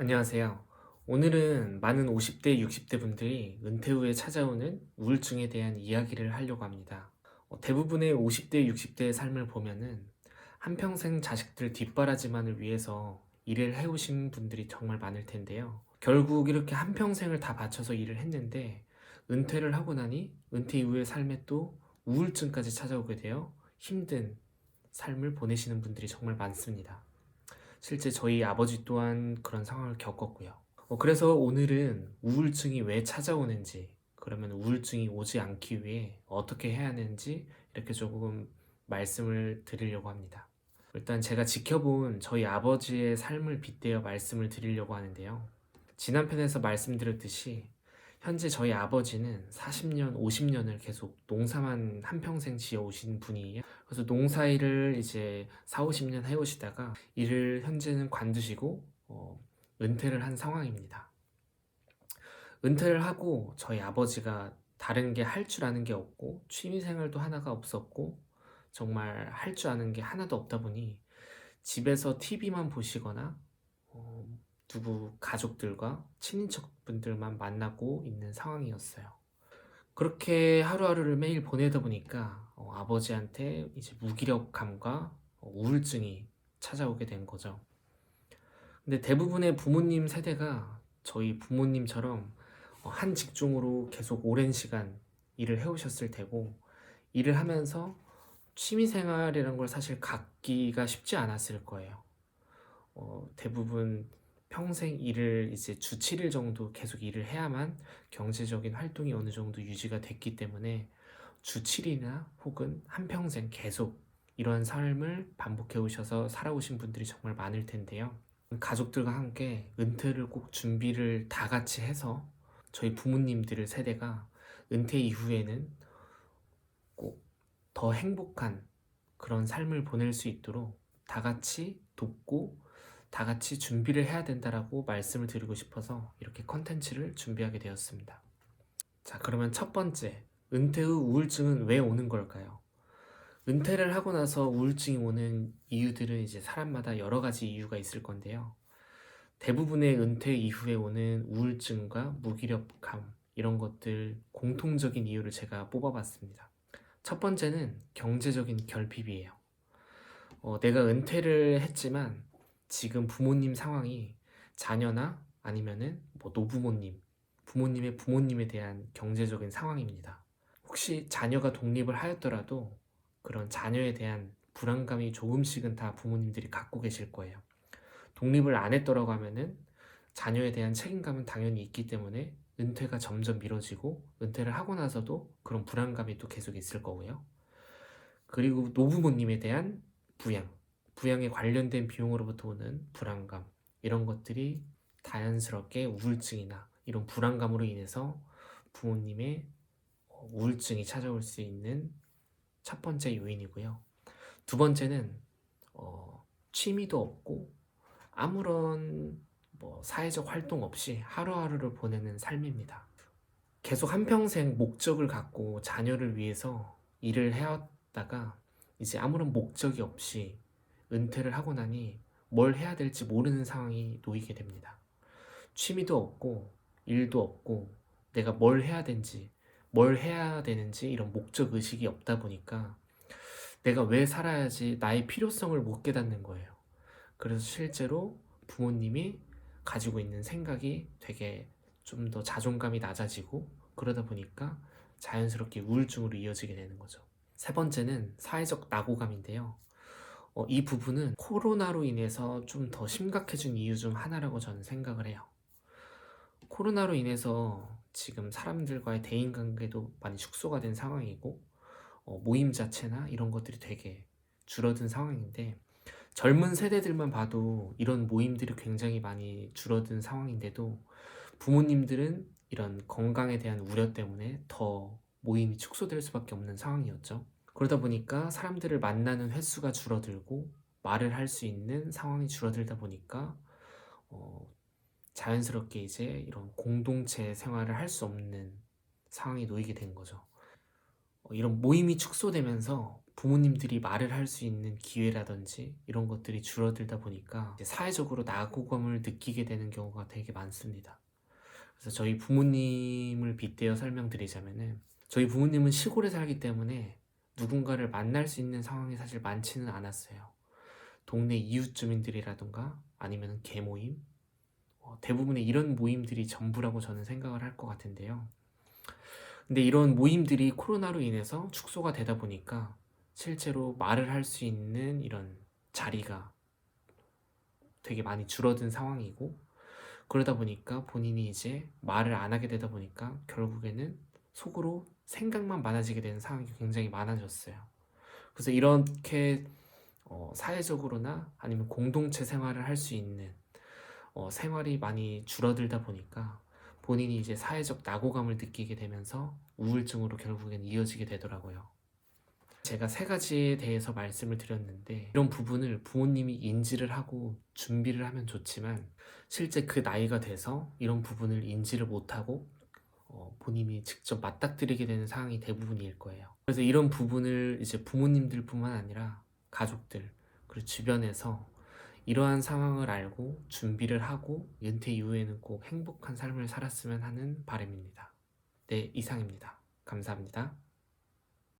안녕하세요. 오늘은 많은 50대, 60대 분들이 은퇴 후에 찾아오는 우울증에 대한 이야기를 하려고 합니다. 어, 대부분의 50대, 60대의 삶을 보면은 한평생 자식들 뒷바라지만을 위해서 일을 해오신 분들이 정말 많을 텐데요. 결국 이렇게 한평생을 다 바쳐서 일을 했는데 은퇴를 하고 나니 은퇴 이후의 삶에 또 우울증까지 찾아오게 되어 힘든 삶을 보내시는 분들이 정말 많습니다. 실제 저희 아버지 또한 그런 상황을 겪었고요. 어, 그래서 오늘은 우울증이 왜 찾아오는지, 그러면 우울증이 오지 않기 위해 어떻게 해야 하는지 이렇게 조금 말씀을 드리려고 합니다. 일단 제가 지켜본 저희 아버지의 삶을 빗대어 말씀을 드리려고 하는데요. 지난 편에서 말씀드렸듯이 현재 저희 아버지는 40년, 50년을 계속 농사만 한평생 지어오신 분이에요. 그래서 농사 일을 이제 4, 50년 해오시다가 일을 현재는 관두시고 어, 은퇴를 한 상황입니다. 은퇴를 하고 저희 아버지가 다른 게 할 줄 아는 게 없고 취미 생활도 하나가 없었고 정말 할 줄 아는 게 하나도 없다 보니 집에서 TV만 보시거나 어, 누구 가족들과 친인척분들만 만나고 있는 상황이었어요. 그렇게 하루하루를 매일 보내다 보니까 어, 아버지한테 이제 무기력감과 어, 우울증이 찾아오게 된 거죠. 근데 대부분의 부모님 세대가 저희 부모님처럼 어, 한 직종으로 계속 오랜 시간 일을 해오셨을 테고 일을 하면서 취미생활이라는 걸 사실 갖기가 쉽지 않았을 거예요. 어, 대부분 평생 일을 이제 주 7일 정도 계속 일을 해야만 경제적인 활동이 어느 정도 유지가 됐기 때문에 주 7일이나 혹은 한평생 계속 이러한 삶을 반복해 오셔서 살아오신 분들이 정말 많을 텐데요. 가족들과 함께 은퇴를 꼭 준비를 다 같이 해서 저희 부모님들 세대가 은퇴 이후에는 꼭 더 행복한 그런 삶을 보낼 수 있도록 다 같이 돕고 다 같이 준비를 해야 된다라고 말씀을 드리고 싶어서 이렇게 컨텐츠를 준비하게 되었습니다. 자, 그러면 첫 번째, 은퇴 후 우울증은 왜 오는 걸까요? 은퇴를 하고 나서 우울증이 오는 이유들은 이제 사람마다 여러 가지 이유가 있을 건데요. 대부분의 은퇴 이후에 오는 우울증과 무기력감, 이런 것들 공통적인 이유를 제가 뽑아봤습니다. 첫 번째는 경제적인 결핍이에요. 어, 내가 은퇴를 했지만 지금 부모님 상황이 자녀나 아니면은 뭐 노부모님, 부모님의 부모님에 대한 경제적인 상황입니다. 혹시 자녀가 독립을 하였더라도 그런 자녀에 대한 불안감이 조금씩은 다 부모님들이 갖고 계실 거예요. 독립을 안 했더라고 하면은 자녀에 대한 책임감은 당연히 있기 때문에 은퇴가 점점 미뤄지고 은퇴를 하고 나서도 그런 불안감이 또 계속 있을 거고요. 그리고 노부모님에 대한 부양, 부양에 관련된 비용으로부터 오는 불안감, 이런 것들이 자연스럽게 우울증이나 이런 불안감으로 인해서 부모님의 어, 우울증이 찾아올 수 있는 첫 번째 요인이고요. 두 번째는 어, 취미도 없고 아무런 뭐 사회적 활동 없이 하루하루를 보내는 삶입니다. 계속 한평생 목적을 갖고 자녀를 위해서 일을 해왔다가 이제 아무런 목적이 없이 은퇴를 하고 나니 뭘 해야 될지 모르는 상황이 놓이게 됩니다. 취미도 없고 일도 없고 내가 뭘 해야 되는지 뭘 해야 되는지 이런 목적 의식이 없다 보니까 내가 왜 살아야지 나의 필요성을 못 깨닫는 거예요. 그래서 실제로 부모님이 가지고 있는 생각이 되게 좀 더 자존감이 낮아지고 그러다 보니까 자연스럽게 우울증으로 이어지게 되는 거죠. 세 번째는 사회적 낙오감인데요. 어, 이 부분은 코로나로 인해서 좀 더 심각해진 이유 중 하나라고 저는 생각을 해요. 코로나로 인해서 지금 사람들과의 대인관계도 많이 축소가 된 상황이고 어, 모임 자체나 이런 것들이 되게 줄어든 상황인데 젊은 세대들만 봐도 이런 모임들이 굉장히 많이 줄어든 상황인데도 부모님들은 이런 건강에 대한 우려 때문에 더 모임이 축소될 수밖에 없는 상황이었죠. 그러다 보니까 사람들을 만나는 횟수가 줄어들고 말을 할 수 있는 상황이 줄어들다 보니까 어, 자연스럽게 이제 이런 공동체 생활을 할 수 없는 상황이 놓이게 된 거죠. 어, 이런 모임이 축소되면서 부모님들이 말을 할 수 있는 기회라든지 이런 것들이 줄어들다 보니까 사회적으로 낙오감을 느끼게 되는 경우가 되게 많습니다. 그래서 저희 부모님을 빗대어 설명드리자면은 저희 부모님은 시골에 살기 때문에 누군가를 만날 수 있는 상황이 사실 많지는 않았어요. 동네 이웃 주민들이라든가 아니면 개모임 어, 대부분의 이런 모임들이 전부라고 저는 생각을 할 것 같은데요. 근데 이런 모임들이 코로나로 인해서 축소가 되다 보니까 실제로 말을 할 수 있는 이런 자리가 되게 많이 줄어든 상황이고 그러다 보니까 본인이 이제 말을 안 하게 되다 보니까 결국에는 속으로 생각만 많아지게 되는 상황이 굉장히 많아졌어요. 그래서 이렇게 어, 사회적으로나 아니면 공동체 생활을 할 수 있는 어, 생활이 많이 줄어들다 보니까 본인이 이제 사회적 낙오감을 느끼게 되면서 우울증으로 결국엔 이어지게 되더라고요. 제가 세 가지에 대해서 말씀을 드렸는데 이런 부분을 부모님이 인지를 하고 준비를 하면 좋지만 실제 그 나이가 돼서 이런 부분을 인지를 못하고 어, 본인이 직접 맞닥뜨리게 되는 상황이 대부분일 거예요. 그래서 이런 부분을 이제 부모님들뿐만 아니라 가족들 그리고 주변에서 이러한 상황을 알고 준비를 하고 은퇴 이후에는 꼭 행복한 삶을 살았으면 하는 바람입니다. 네, 이상입니다. 감사합니다.